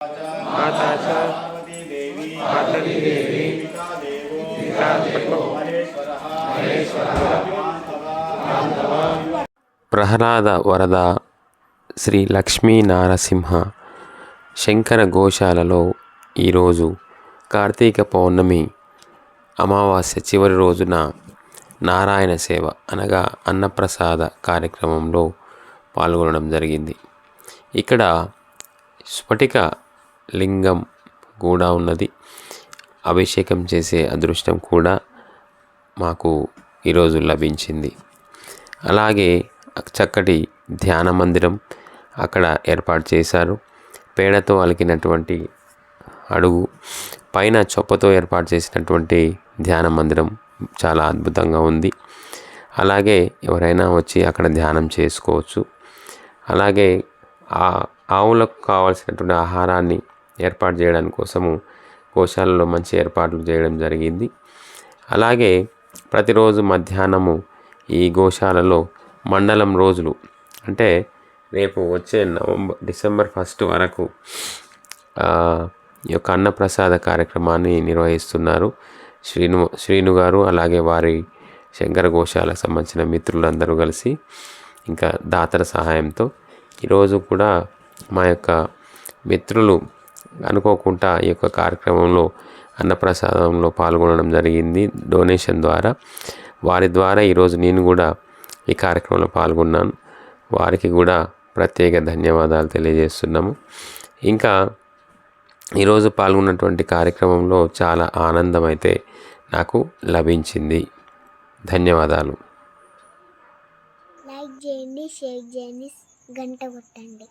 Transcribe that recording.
माता च पार्वती देवी पार्वती देवी पिता देवो पिता देवो महेश्वरः ప్రహ్లాద వరద శ్రీ లక్ష్మీ నారసింహ శంకర గోశాలలో ఈరోజు కార్తీక పౌర్ణమి అమావాస్య చివరి రోజున నారాయణ సేవ అనగా అన్నప్రసాద కార్యక్రమంలో పాల్గొనడం జరిగింది ఇక్కడ స్ఫటిక లింగం కూడా ఉన్నది. అభిషేకం చేసే అదృష్టం కూడా మాకు ఈరోజు లభించింది. అలాగే చక్కటి ధ్యాన మందిరం అక్కడ ఏర్పాటు చేశారు. పేడతో అలికినటువంటి అడుగు పైన చొప్పతో ఏర్పాటు చేసినటువంటి ధ్యాన మందిరం చాలా అద్భుతంగా ఉంది. అలాగే ఎవరైనా వచ్చి అక్కడ ధ్యానం చేసుకోవచ్చు. అలాగే ఆ ఆవులకు కావాల్సినటువంటి ఆహారాన్ని ఏర్పాటు చేయడానికి కోసము గోశాలలో మంచి ఏర్పాట్లు చేయడం జరిగింది. అలాగే ప్రతిరోజు మధ్యాహ్నము ఈ గోశాలలో మండలం రోజులు అంటే రేపు వచ్చే నవంబర్ డిసెంబర్ ఫస్ట్ వరకు ఈ యొక్క అన్నప్రసాద కార్యక్రమాన్ని నిర్వహిస్తున్నారు శ్రీను శ్రీను గారు అలాగే వారి శంకర గోశాలకు సంబంధించిన మిత్రులందరూ కలిసి ఇంకా దాతల సహాయంతో ఈరోజు కూడా మా యొక్క మిత్రులు అనుకోకుండా ఈ యొక్క కార్యక్రమంలో అన్నప్రసాదంలో పాల్గొనడం జరిగింది. డొనేషన్ ద్వారా. వారి ద్వారా ఈరోజు నేను కూడా ఈ కార్యక్రమంలో పాల్గొన్నాను. వారికి కూడా ప్రత్యేక ధన్యవాదాలు తెలియజేస్తున్నాము. ఇంకా ఈరోజు పాల్గొన్నటువంటి కార్యక్రమంలో చాలా ఆనందం అయితే నాకు లభించింది. ధన్యవాదాలు. లైక్ చేయండి షేర్ చేయండి గంట కొట్టండి.